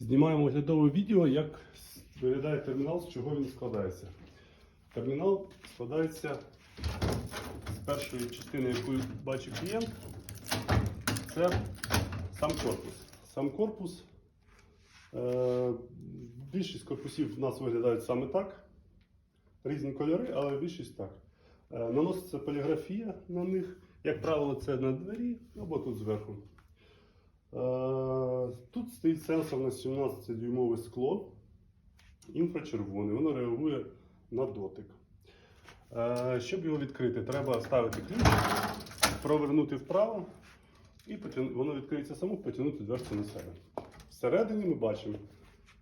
Знімаємо оглядове відео, як виглядає термінал, з чого він складається. Термінал складається з першої частини, яку бачить клієнт. Це сам корпус. Сам корпус. Е, більшість корпусів в нас виглядають саме так. Різні кольори, але більшість так. Е, наноситься поліграфія на них. Як правило, це на двері або тут зверху. Е, Тут стоїть сенсор на 17-дюймове скло, інфрачервоне, воно реагує на дотик. Е, Щоб його відкрити, треба ставити ключ, провернути вправо, і воно відкриється само, потягнути дверцю на себе. Всередині ми бачимо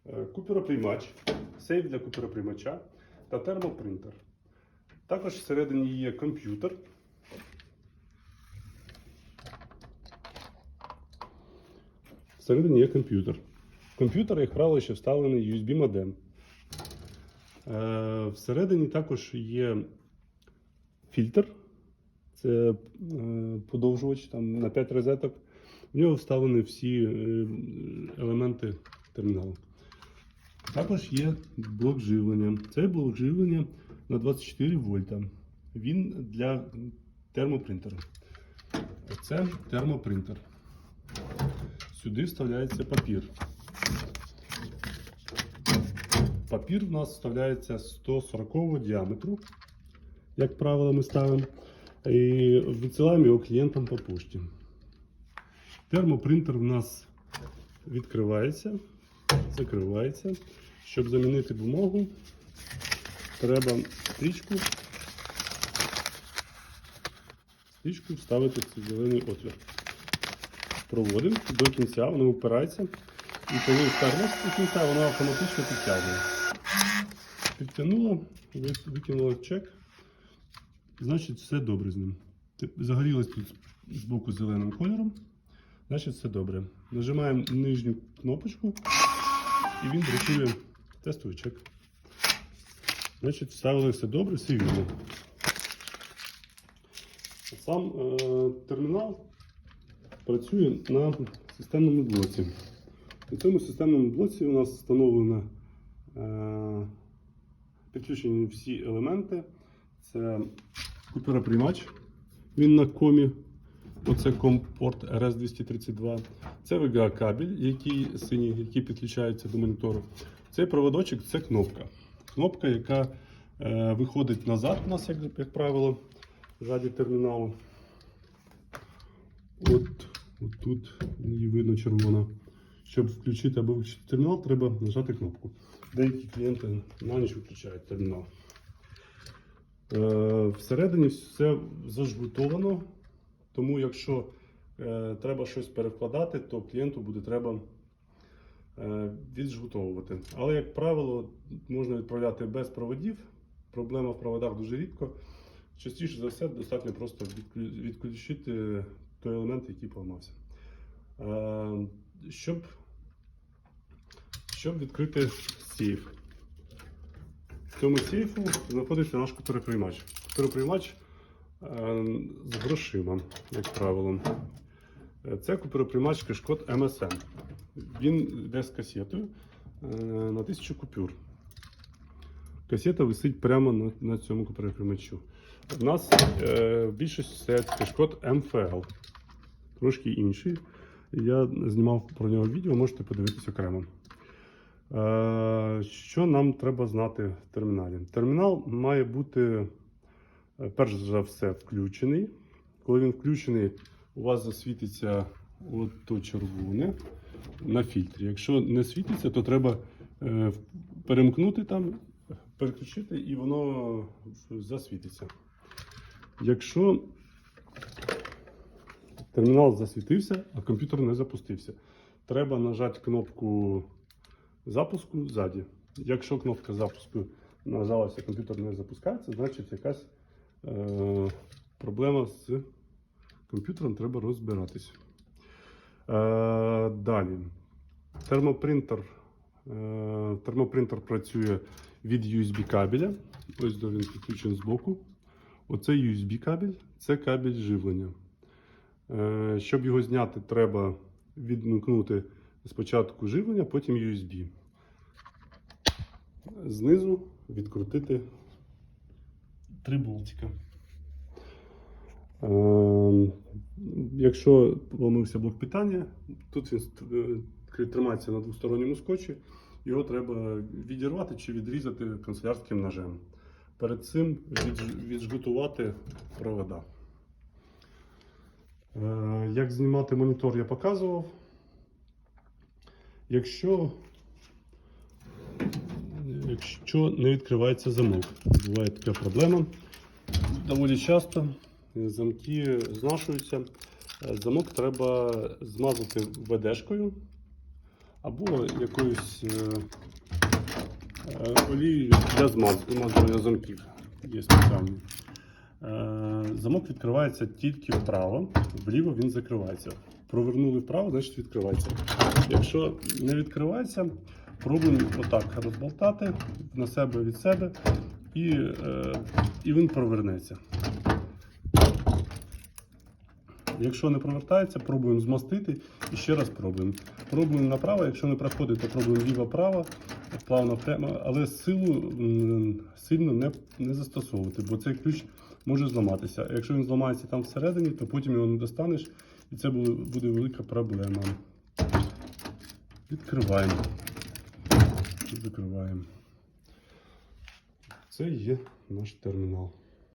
е, купероприймач, сейф для купероприймача та термопринтер. Також всередині є комп'ютер. Всередині є комп'ютер. Комп'ютер, як правило, ще вставлений USB модем. Е, всередині також є фільтр. Це е, подовжувач там, на 5 розеток. В нього вставлені всі е, елементи терміналу. Також є блок живлення. Цей блок живлення на 24 вольта. Він для термопринтера. Це термопринтер. Сюди вставляється папір. Папір в нас вставляється 140 діаметру, як правило, ми ставимо. І відсилаємо його клієнтам по пошті. Термопринтер в нас відкривається, закривається. Щоб замінити бумагу, треба стрічку, стрічку вставити в цей зелений отвір. Проводимо до кінця, воно впирається. І коли вперлося до кінця, воно автоматично підтягує. Підтягнуло, ви- викинуло чек. Значить, все добре з ним. Загорілось тут з боку зеленим кольором. Значить, все добре. Нажимаємо нижню кнопочку і він друкує тестовий чек. Значить, вставили все добре, все вірно. Сам е, термінал працює на системному блоці. На цьому системному блоці у нас встановлено е, підключені всі елементи. Це купероприймач. Він на комі. Оце компорт RS232. Це VGA кабель, який синій, який підключається до монітору. Цей проводочок це кнопка. Кнопка, яка е, виходить назад у нас, як, як правило, ззаді терміналу. От, от тут її видно червона. Щоб включити або виключити термінал, треба нажати кнопку. Деякі клієнти на ніч виключають термінал. Е, всередині все зажгутовано, тому якщо е, треба щось перекладати, то клієнту буде треба е, віджгутовувати. Але, як правило, можна відправляти без проводів. Проблема в проводах дуже рідко. Частіше за все, достатньо просто відключити той елемент, який поламався. Е, щоб, щоб відкрити сейф. В цьому сейфу знаходиться наш купероприймач. Купероприймач е, з грошима, як правило. Е, Це купероприймач Кешкод МСМ. Він йде з касетою на 1000 купюр. Касета висить прямо на, на цьому купероприймачу. У нас е, в більшості стоять Кешкод МФЛ. Трошки інший. Я знімав про нього відео, можете подивитися окремо. Е, Що нам треба знати в терміналі? Термінал має бути, е, перш за все, включений. Коли він включений, у вас засвітиться от то червоне на фільтрі. Якщо не світиться, то треба е, перемкнути там, переключити і воно засвітиться. Якщо термінал засвітився, а комп'ютер не запустився, треба нажати кнопку запуску ззаді. Якщо кнопка запуску нажалася, комп'ютер не запускається, значить якась е, проблема з комп'ютером треба розбиратись. Е, далі. Термопринтер. Е, термопринтер працює від USB кабеля. Ось він підключений з боку. Оце USB кабель, це кабель живлення. Е, щоб його зняти, треба відмкнути Спочатку живлення, потім USB. Знизу відкрутити три болтика. Е, Якщо помився блок питання, тут він е, тримається на двосторонньому скотчі, його треба відірвати чи відрізати канцелярським ножем. Перед цим відж- віджгутувати провода. Е, Як знімати монітор, я показував. Якщо, якщо не відкривається замок, буває така проблема. Доволі часто замки знашуються. Е, Замок треба змазати ВДшкою або якоюсь е, олією для змаз- змазування замків. Є спеціальні. Е, Замок відкривається тільки вправо, вліво він закривається. Провернули вправо, значить відкривається. Якщо не відкривається, пробуємо отак розболтати на себе від себе, і, е, і він провернеться. Якщо не провертається, пробуємо змастити і ще раз пробуємо. Пробуємо направо, якщо не проходить, то пробуємо ліво-право, плавно прямо, але силу сильно не, не застосовувати, бо цей ключ може зламатися. А якщо він зламається там всередині, то потім його не достанеш, і це буде, велика проблема. Відкриваємо. Закриваємо. Це є наш термінал.